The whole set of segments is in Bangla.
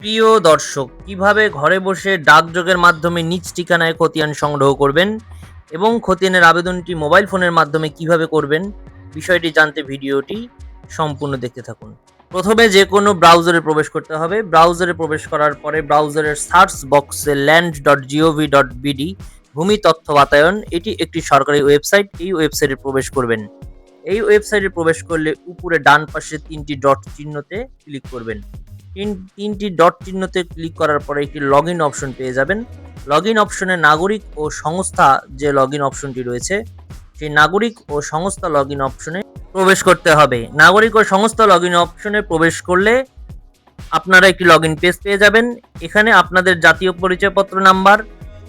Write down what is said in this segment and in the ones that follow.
প্রিয় দর্শক, কীভাবে ঘরে বসে ডাকযোগের মাধ্যমে নিজ ঠিকানায় খতিয়ান সংগ্রহ করবেন এবং খতিয়ানের আবেদনটি মোবাইল ফোনের মাধ্যমে কীভাবে করবেন, বিষয়টি জানতে ভিডিওটি সম্পূর্ণ দেখতে থাকুন। প্রথমে যে কোনো ব্রাউজারে প্রবেশ করতে হবে। ব্রাউজারে প্রবেশ করার পরে ব্রাউজারের সার্চ বক্সে land dot GOV dot BD ভূমি তথ্য বাতায়ন, এটি একটি সরকারি ওয়েবসাইট, এই ওয়েবসাইটে প্রবেশ করবেন। এই ওয়েবসাইটে প্রবেশ করলে উপরে ডান পাশে তিনটি ডট চিহ্নতে ক্লিক করবেন। তিনটি ডট চিহ্নতে ক্লিক করার পরে একটি লগ ইন অপশন পেয়ে যাবেন। লগ ইন অপশনে নাগরিক ও সংস্থা যে লগ ইন অপশনটি রয়েছে, সেই নাগরিক ও সংস্থা লগ ইন অপশনে প্রবেশ করতে হবে। নাগরিক ও সংস্থা লগ ইন অপশনে প্রবেশ করলে আপনারা একটি লগ ইন পেজ পেয়ে যাবেন। এখানে আপনাদের জাতীয় পরিচয়পত্র নাম্বার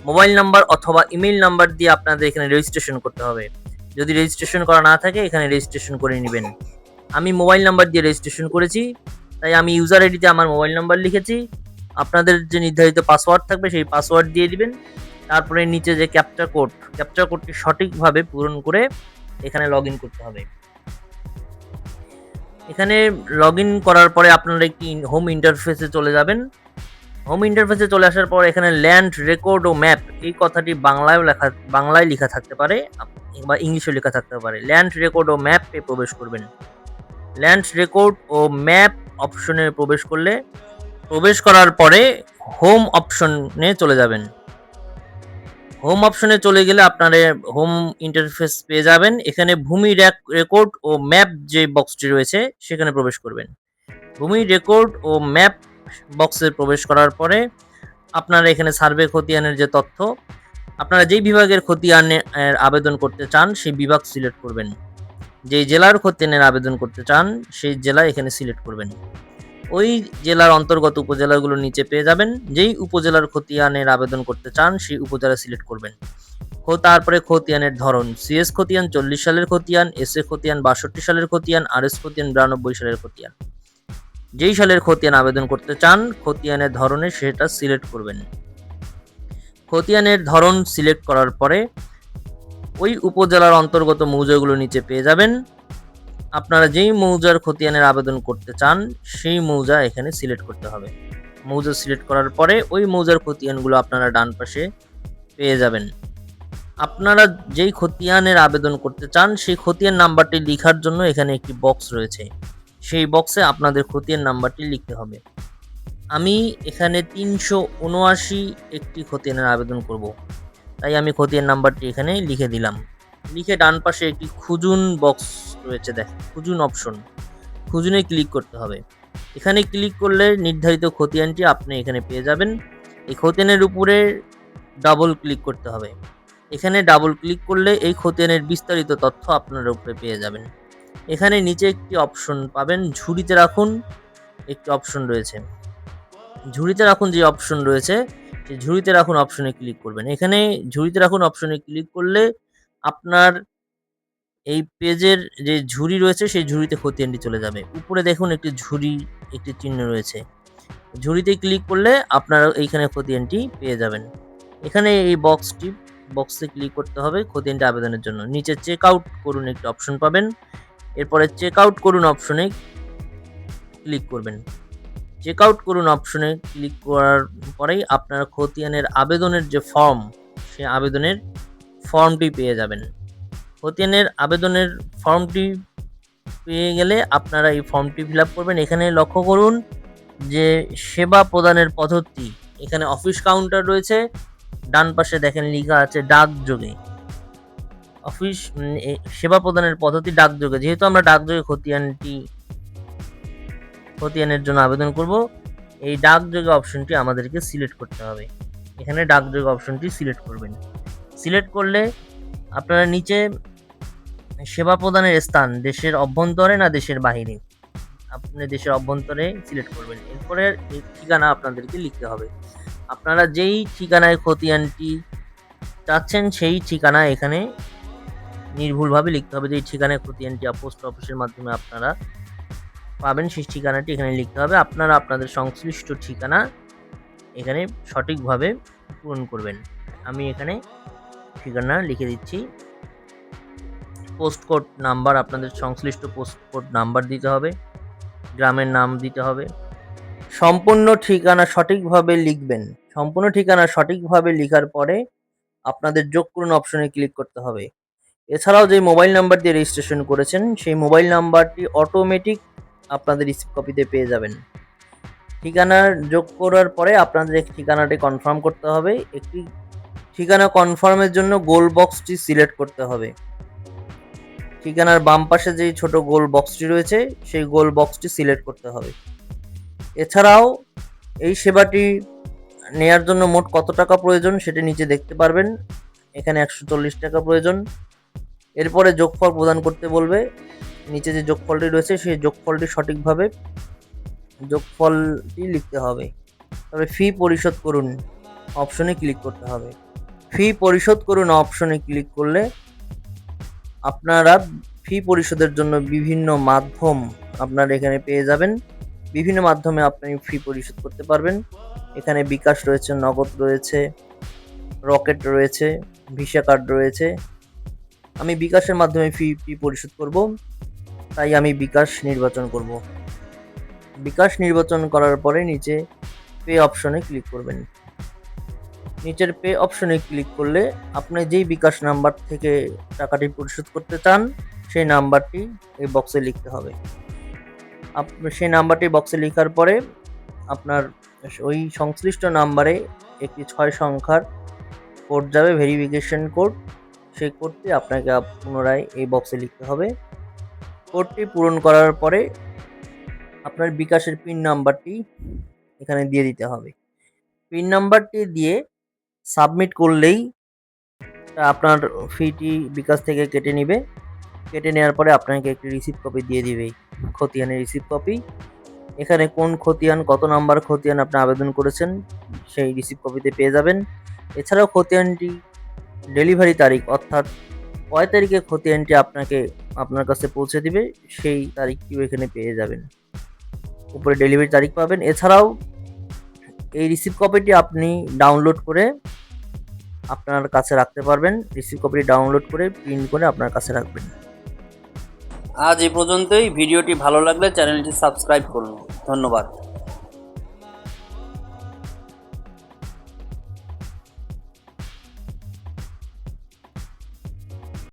মোবাইল নাম্বার অথবা ইমেল নাম্বার দিয়ে আপনাদের এখানে রেজিস্ট্রেশন করতে হবে। যদি রেজিস্ট্রেশন করা না থাকে, এখানে রেজিস্ট্রেশন করে নেবেন। আমি মোবাইল নাম্বার দিয়ে রেজিস্ট্রেশন করেছি। তাই আমি ইউজার আইডিতে আমার মোবাইল নাম্বার লিখেছি। আপনাদের যে নির্ধারিত পাসওয়ার্ড থাকবে সেই পাসওয়ার্ড দিয়ে দিবেন। তারপরে নিচে যে ক্যাপচার কোড ক্যাপচার কোডটি সঠিকভাবে পূরণ করে এখানে লগ করতে হবে। এখানে লগ করার পরে আপনারা একটি হোম ইন্টারফেসে চলে যাবেন। হোম ইন্টারফেসে চলে আসার পর এখানে ল্যান্ড রেকর্ড ও ম্যাপ এই কথাটি বাংলায়ও লেখা, বাংলায় লেখা থাকতে পারে। বা ইংলিশে লেখা থাকতে পারে। ল্যান্ড রেকর্ড ও ম্যাপে প্রবেশ করবেন। ল্যান্ড রেকর্ড ও ম্যাপ অপশনে প্রবেশ করলে প্রবেশ করার পরে হোম অপশনে চলে যাবেন। হোম অপশনে চলে গেলে আপনারা হোম ইন্টারফেস পেয়ে যাবেন। এখানে ভূমি রেকর্ড ও ম্যাপ যে বক্সটি রয়েছে, সেখানে প্রবেশ করবেন। ভূমি রেকর্ড ও ম্যাপ বক্সে প্রবেশ করার পরে আপনারা এখানে সার্ভে খতিয়ানের যে তথ্য, আপনারা যেই বিভাগের খতিয়ানের আবেদন করতে চান, সেই বিভাগ সিলেক্ট করবেন। যেই জেলার খতিয়ানের আবেদন করতে চান, সেই জেলা এখানে সিলেক্ট করবেন। ওই জেলার অন্তর্গত উপজেলাগুলো নিচে পেয়ে যাবেন। যেই উপজেলার খতিয়ানের আবেদন করতে চান, সেই উপজেলা সিলেক্ট করবেন। তারপরে খতিয়ানের ধরন। সিএস খতিয়ান চল্লিশ সালের খতিয়ান, এস এ খতিয়ান বাষট্টি সালের খতিয়ান, আর এস খতিয়ান বিরানব্বই সালের খতিয়ান। যেই সালের খতিয়ান আবেদন করতে চান, খতিয়ানের ধরনে সেটা সিলেক্ট করবেন। খতিয়ানের ধরন সিলেক্ট করার পরে ওই উপজেলার অন্তর্গত মৌজাগুলো নিচে পেয়ে যাবেন। আপনারা যেই মৌজার খতিয়ানের আবেদন করতে চান, সেই মৌজা এখানে সিলেক্ট করতে হবে। মৌজা সিলেক্ট করার পরে ওই মৌজার খতিয়ানগুলো আপনারা ডান পাশে পেয়ে যাবেন। আপনারা যেই খতিয়ানের আবেদন করতে চান, সেই খতিয়ান নাম্বারটি লেখার জন্য এখানে একটি বক্স রয়েছে। সেই বক্সে আপনাদের খতিয়ান নাম্বারটি লিখতে হবে। আমি এখানে তিনশো উনআশি একটি খতিয়ানের আবেদন করব। তাই আমি খতিয়ান নাম্বারটি এখানে লিখে দিলাম। লিখে ডান পাশে একটি খুজুন বক্স রয়েছে দেখ, খুজুন অপশন খুজুনে ক্লিক করতে হবে। এখানে ক্লিক করলে নির্ধারিত খতিয়ানটি আপনি এখানে পেয়ে যাবেন। এই খতিয়ানের উপরে ডাবল ক্লিক করতে হবে। এখানে ডাবল ক্লিক করলে এই খতিয়ানের বিস্তারিত তথ্য আপনার উপরে পেয়ে যাবেন। এখানে নিচে একটি অপশন পাবেন, ঝুড়িতে রাখুন। একটি অপশন রয়েছে। ঝুড়িতে রাখুন যে অপশন রয়েছে সেই ঝুড়িতে রাখুন অপশনে ক্লিক করবেন। এখানে ঝুড়িতে রাখুন অপশনে ক্লিক করলে আপনার এই পেজের যে ঝুড়ি রয়েছে, সেই ঝুড়িতে খতিয়ানটি চলে যাবে। উপরে দেখুন একটি ঝুড়ি, একটি চিহ্ন রয়েছে। ঝুড়িতে ক্লিক করলে আপনারা এইখানে খতিয়ানটি পেয়ে যাবেন। এখানে এই বক্সটি বক্সে ক্লিক করতে হবে খতিয়ানটি আবেদনের জন্য। নিচে চেক আউট করুন একটি অপশন পাবেন। এরপরে চেক আউট করুন অপশনে ক্লিক করবেন। চেক আউট করুন অপশনে ক্লিক করার পরেই আপনার খতিয়ানের আবেদনের যে ফর্ম সেই আবেদনের ফর্মটি পেয়ে যাবেন। খতিয়ানের আবেদনের ফর্মটি পেয়ে গেলে আপনারা এই ফর্মটি ফিল করবেন। এখানে লক্ষ্য করুন যে সেবা প্রদানের পদ্ধতি, এখানে অফিস কাউন্টার রয়েছে, ডান পাশে দেখেন লেখা আছে ডাকযোগে অফিস সেবা প্রদানের পদ্ধতি ডাকযোগে যেহেতু আমরা ডাকযোগে খতিয়ানটি খতিয়ানের জন্য আবেদন করব। এই ডাকযোগে অপশনটি আমাদেরকে সিলেক্ট করতে হবে। এখানে ডাকযোগে অপশনটি সিলেক্ট করবেন। সিলেক্ট করলে আপনারা নিচে সেবা প্রদানের স্থান, দেশের অভ্যন্তরে না দেশের বাহিরে, আপনি দেশের অভ্যন্তরে সিলেক্ট করবেন। এরপরে ঠিকানা আপনাদেরকে লিখতে হবে। আপনারা যেই ঠিকানায় খতিয়ানটি চাচ্ছেন, সেই ঠিকানা এখানে নির্ভুলভাবে লিখতে হবে। যে এই ঠিকানায় খতিয়ানটি, পোস্ট অফিসের মাধ্যমে আপনারা পাবেন সেই ঠিকানাটি এখানে লিখতে হবে। আপনারা আপনাদের সংশ্লিষ্ট ঠিকানা এখানে সঠিকভাবে পূরণ করবেন। আমি এখানে ঠিকানা লিখে দিচ্ছি। পোস্ট কোড নাম্বার আপনাদের সংশ্লিষ্ট পোস্ট কোড নাম্বার দিতে হবে। গ্রামের নাম দিতে হবে। সম্পূর্ণ ঠিকানা সঠিকভাবে লিখবেন। সম্পূর্ণ ঠিকানা সঠিকভাবে লেখার পরে আপনাদের যোগ করুন অপশনে ক্লিক করতে হবে। এছাড়াও যে মোবাইল নাম্বার দিয়ে রেজিস্ট্রেশন করেছেন, সেই মোবাইল নাম্বারটি অটোমেটিক আপনাদের রিসিভ কপিতে পেয়ে যাবেন। ঠিকানা যোগ করার পরে আপনাদের ঠিকানাটি কনফার্ম করতে হবে। একটি ঠিকানা কনফার্মের জন্য গোল বক্সটি সিলেক্ট করতে হবে। ঠিকানার বাম পাশে যে ছোট গোল বক্সটি রয়েছে, সেই গোল বক্সটি সিলেক্ট করতে হবে। এছাড়াও এই সেবাটি নেয়ার জন্য মোট কত টাকা প্রয়োজন সেটি নিচে দেখতে পারবেন। এখানে একশো চল্লিশ টাকা প্রয়োজন। এরপরে যোগফল প্রদান করতে বলবে। নিচে যে যোগফলটি রয়েছে, সেই যোগফলটি সঠিকভাবে যোগফলটি লিখতে হবে। তবে ফি পরিশোধ করুন অপশনে ক্লিক করতে হবে। ফি পরিশোধ করুন অপশনে ক্লিক করলে আপনারা ফি পরিশোধের জন্য বিভিন্ন মাধ্যম আপনারা এখানে পেয়ে যাবেন। বিভিন্ন মাধ্যমে আপনি ফি পরিশোধ করতে পারবেন। এখানে বিকাশ রয়েছে, নগদ রয়েছে, রকেট রয়েছে, ভিসা কার্ড রয়েছে। আমি বিকাশের মাধ্যমে ফি ফি পরিশোধ করব। তাই আমি বিকাশ নির্বাচন করব। বিকাশ নির্বাচন করার পরে নিচে পে অপশনে ক্লিক করবেন। নিচের পে অপশনে ক্লিক করলে আপনি যেই বিকাশ নাম্বার থেকে টাকাটি পরিশোধ করতে চান, সেই নাম্বারটি এই বক্সে লিখতে হবে। আপনি সেই নাম্বারটি বক্সে লেখার পরে আপনার ওই সংশ্লিষ্ট নাম্বারে একটি ছয় সংখ্যার কোড যাবে ভেরিফিকেশন কোড সেই কোডটি আপনাকে পুনরায় এই বক্সে লিখতে হবে। কোডটি পূরণ করার পরে আপনার বিকাশের পিন নাম্বারটি এখানে দিয়ে দিতে হবে। পিন নাম্বারটি দিয়ে সাবমিট করলেই আপনার ফিটি বিকাশ থেকে কেটে নেবে। কেটে নেওয়ার পরে আপনাকে একটি রিসিভ কপি দিয়ে দিবে, খতিয়ানের রিসিভ কপি এখানে কোন খতিয়ান, কত নাম্বার খতিয়ান আপনি আবেদন করেছেন সেই রিসিভ কপিতে পেয়ে যাবেন। এছাড়াও খতিয়ানটি ডেলিভারি তারিখ অর্থাৎ কয় তারিখে খতিয়ানটি আপনাকে, আপনার কাছে পৌঁছে দিবে, সেই তারিখটিও এখানে পেয়ে যাবেন। উপরে ডেলিভারি তারিখ পাবেন। এছাড়াও এই রিসিভ কপিটি আপনি ডাউনলোড করে আপনার কাছে রাখতে পারবেন। রিসিভ কপিটি ডাউনলোড করে প্রিন্ট করে আপনার কাছে রাখবেন। আজ এই পর্যন্তই। ভিডিওটি ভালো লাগলে চ্যানেলটি সাবস্ক্রাইব করুন। ধন্যবাদ।